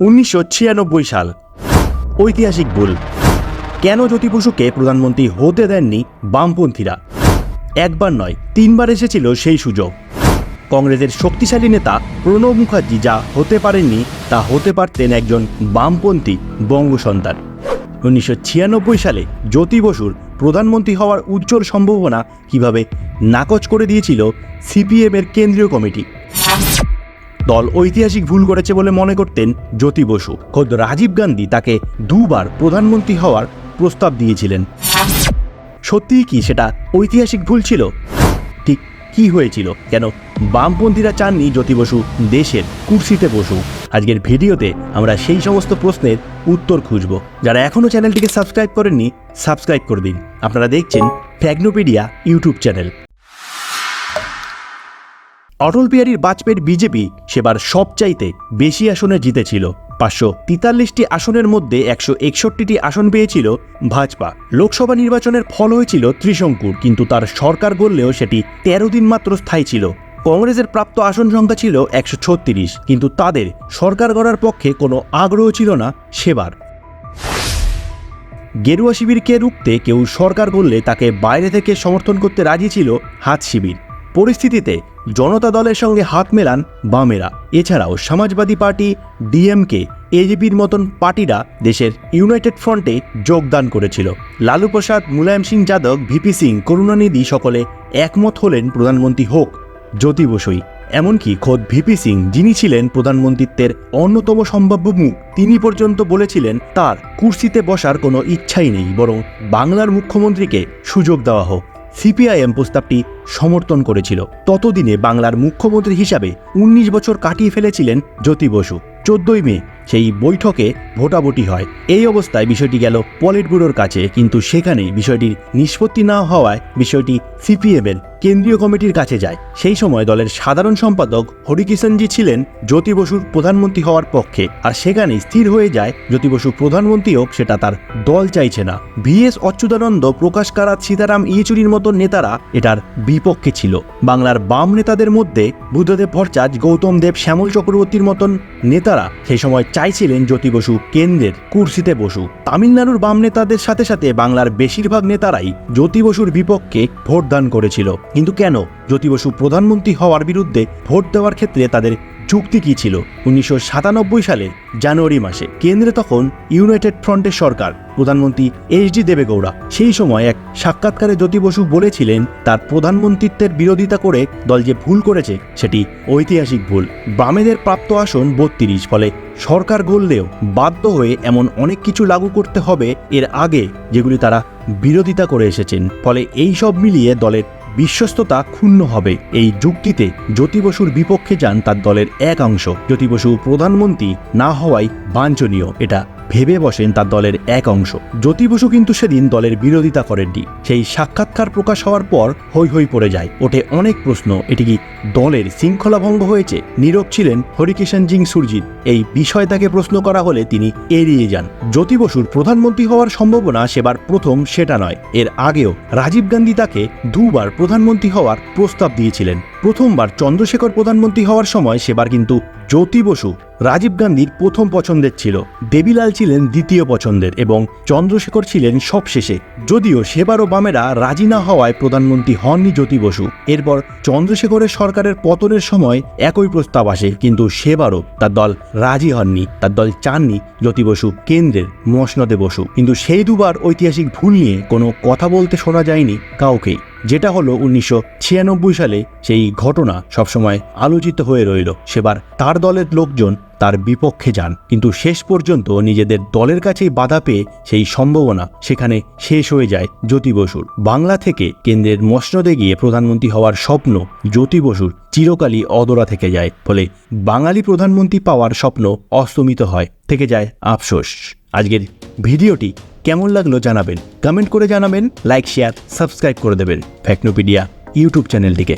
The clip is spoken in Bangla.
উনিশশো ছিয়ানব্বই সাল। ঐতিহাসিক ভুল। কেন জ্যোতি বসুকে প্রধানমন্ত্রী হতে দেননি বামপন্থীরা? একবার নয়, তিনবার এসেছিল সেই সুযোগ। কংগ্রেসের শক্তিশালী নেতা প্রণব মুখার্জি যা হতে পারেননি, তা হতে পারতেন একজন বামপন্থী বঙ্গ সন্তান। উনিশশো ছিয়ানব্বই সালে জ্যোতি বসুর প্রধানমন্ত্রী হওয়ার উজ্জ্বল সম্ভাবনা কীভাবে নাকচ করে দিয়েছিল সিপিএমের কেন্দ্রীয় কমিটি? দল ঐতিহাসিক ভুল করেছে বলে মনে করতেন জ্যোতি বসু। খোদ রাজীব গান্ধী তাকে দুবার প্রধানমন্ত্রী হওয়ার প্রস্তাব দিয়েছিলেন। সত্যিই কি সেটা ঐতিহাসিক ভুল ছিল? ঠিক কি হয়েছিল? কেন বামপন্থীরা চাননি জ্যোতি বসু দেশের কুর্সিতে বসু? আজকের ভিডিওতে আমরা সেই সমস্ত প্রশ্নের উত্তর খুঁজব। যারা এখনও চ্যানেলটিকে সাবস্ক্রাইব করেননি, সাবস্ক্রাইব করে দিন। আপনারা দেখছেন ফ্যাগনোপিডিয়া ইউটিউব চ্যানেল। অটল বিহারীর বাজপেয়ীর বিজেপি সেবার সবচাইতে বেশি আসনে জিতেছিল। পাঁচশো তেতাল্লিশটি আসনের মধ্যে একশো একষট্টিটি আসন পেয়েছিল ভাজপা। লোকসভা নির্বাচনের ফল হয়েছিল ত্রিশঙ্কুর, কিন্তু তার সরকার গড়লেও সেটি তেরো দিন মাত্র স্থায়ী ছিল। কংগ্রেসের প্রাপ্ত আসন সংখ্যা ছিল একশো ছত্রিশ, কিন্তু তাদের সরকার গড়ার পক্ষে কোনো আগ্রহ ছিল না সেবার। গেরুয়া শিবিরকে রুখতে কেউ সরকার করলে তাকে বাইরে থেকে সমর্থন করতে রাজি ছিল হাত শিবির। পরিস্থিতিতে জনতা দলের সঙ্গে হাত মেলান বামেরা। এছাড়াও সমাজবাদী পার্টি, ডিএমকে, এজিপির মতন পার্টিরা দেশের ইউনাইটেড ফ্রন্টে যোগদান করেছিল। লালু প্রসাদ, মুলায়ম সিং যাদব, ভিপি সিং, করুণানিধি সকলে একমত হলেন প্রধানমন্ত্রী হোক, জ্যোতি বসুই। এমনকি খোদ ভিপি সিং, যিনি ছিলেন প্রধানমন্ত্রিত্বের অন্যতম সম্ভাব্য মুখ, তিনি পর্যন্ত বলেছিলেন তার কুর্সিতে বসার কোনো ইচ্ছাই নেই, বরং বাংলার মুখ্যমন্ত্রীকে সুযোগ দেওয়া হোক। সিপিআইএম প্রস্তাবটি সমর্থন করেছিল। ততদিনে বাংলার মুখ্যমন্ত্রী হিসাবে ১৯ বছর কাটিয়ে ফেলেছিলেন জ্যোতি বসু। চোদ্দই মে সেই বৈঠকে ভোটাভুটি হয়। এই অবস্থায় বিষয়টি গেল পলিট ব্যুরোর কাছে, কিন্তু সেখানে বিষয়টির নিষ্পত্তি না হওয়ায় বিষয়টি সিপিএমের কেন্দ্রীয় কমিটির কাছে যায়। সেই সময় দলের সাধারণ সম্পাদক হরিকিষণজি ছিলেন জ্যোতি বসুর প্রধানমন্ত্রী হওয়ার পক্ষে, আর সেখানে স্থির হয়ে যায় জ্যোতি বসু প্রধানমন্ত্রী হোক সেটা তার দল চাইছে না। ভিএস অচ্যুতানন্দ, প্রকাশ কারাত সীতারাম ইয়েচুরির মতো নেতারা এটার বিপক্ষে ছিল। বাংলার বাম নেতাদের মধ্যে বুদ্ধদেব ভট্টাচ গৌতম দেব, শ্যামল চক্রবর্তীর মতন নেতারা সেই সময় চাইছিলেন জ্যোতি বসু কেন্দ্রের কুর্সিতে বসু। তামিলনাড়ুর বাম নেতাদের সাথে সাথে বাংলার বেশিরভাগ নেতারাই জ্যোতি বসুর বিপক্ষে ভোটদান করেছিল। কিন্তু কেন? জ্যোতি বসু প্রধানমন্ত্রী হওয়ার বিরুদ্ধে ভোট দেওয়ার ক্ষেত্রে তাদের যুক্তি কী ছিল? উনিশশো সালের জানুয়ারি মাসে, কেন্দ্রে তখন ইউনাইটেড ফ্রন্টের সরকার, প্রধানমন্ত্রী এইচ ডি দেবেগৌড়া। সেই সময় এক সাক্ষাৎকারে জ্যোতি বসু বলেছিলেন, তার প্রধানমন্ত্রিত্বের বিরোধিতা করে দল যে ভুল করেছে, সেটি ঐতিহাসিক ভুল। বামেদের প্রাপ্ত আসন বত্রিশ, ফলে সরকার গড়লেও বাধ্য হয়ে এমন অনেক কিছু লাগু করতে হবে এর আগে যেগুলি তারা বিরোধিতা করে এসেছেন। ফলে এই সব মিলিয়ে দলের বিশ্বস্ততা ক্ষুণ্ণ হবে। এই যুক্তিতে জ্যোতি বসুর বিপক্ষে যান তার দলের এক অংশ। জ্যোতি বসু প্রধানমন্ত্রী না হওয়াই বাঞ্ছনীয়। এটা ভেবে বসেন তার দলের এক অংশ। জ্যোতি বসু কিন্তু সেদিন দলের বিরোধিতা করেননি সেই সাক্ষাৎকার প্রকাশ হওয়ার পর হৈ হৈ পড়ে যায়। ওঠে অনেক প্রশ্ন, এটি কি দলের শৃঙ্খলা ভঙ্গ হয়েছে? নীরব ছিলেন হরিকিষণ জিং সুরজিৎ। এই বিষয় তাকে প্রশ্ন করা হলে তিনি এড়িয়ে যান। জ্যোতি বসুর প্রধানমন্ত্রী হওয়ার সম্ভাবনা সেবার প্রথম সেটা নয়। এর আগেও রাজীব গান্ধী তাকে দুবার প্রধানমন্ত্রী হওয়ার প্রস্তাব দিয়েছিলেন। প্রথমবার চন্দ্রশেখর প্রধানমন্ত্রী হওয়ার সময় সেবার কিন্তু জ্যোতি বসু, রাজীব গান্ধীর প্রথম পছন্দের ছিল। দেবীলাল ছিলেন দ্বিতীয় পছন্দের এবং চন্দ্রশেখর ছিলেন সবশেষে। যদিও সেবারও বামেরা রাজি না হওয়ায় প্রধানমন্ত্রী হননি জ্যোতি বসু। এরপর চন্দ্রশেখরের সরকারের পতনের সময় একই প্রস্তাব আসে, কিন্তু সেবারও তার দল রাজি হননি, তার দল চাননি জ্যোতি বসু কেন্দ্রের মসনদে বসু। কিন্তু সেই দুবার ঐতিহাসিক ভুল নিয়ে কোনো কথা বলতে শোনা যায়নি কাউকেই। যেটা হলো উনিশশো ছিয়ানব্বই সালে সেই ঘটনা সবসময় আলোচিত হয়ে রইল। সেবার তার দলের লোকজন তার বিপক্ষে যান, কিন্তু শেষ পর্যন্ত নিজেদের দলের কাছেই বাধা পেয়ে সেই সম্ভাবনা সেখানে শেষ হয়ে যায় জ্যোতি বসুর। বাংলা থেকে কেন্দ্রের মসনদে গিয়ে প্রধানমন্ত্রী হওয়ার স্বপ্ন জ্যোতি বসুর চিরকালই অদরা থেকে যায়, ফলে বাঙালি প্রধানমন্ত্রী পাওয়ার স্বপ্ন অস্তমিত হয়, থেকে যায় আফসোস। আজকের ভিডিওটি কেমন লাগল জানাবেন? কমেন্ট করে জানাবেন লাইক শেয়ার সাবস্ক্রাইব করে দেবেন ফ্যাকনোপিডিয়া ইউটিউব চ্যানেলটিকে।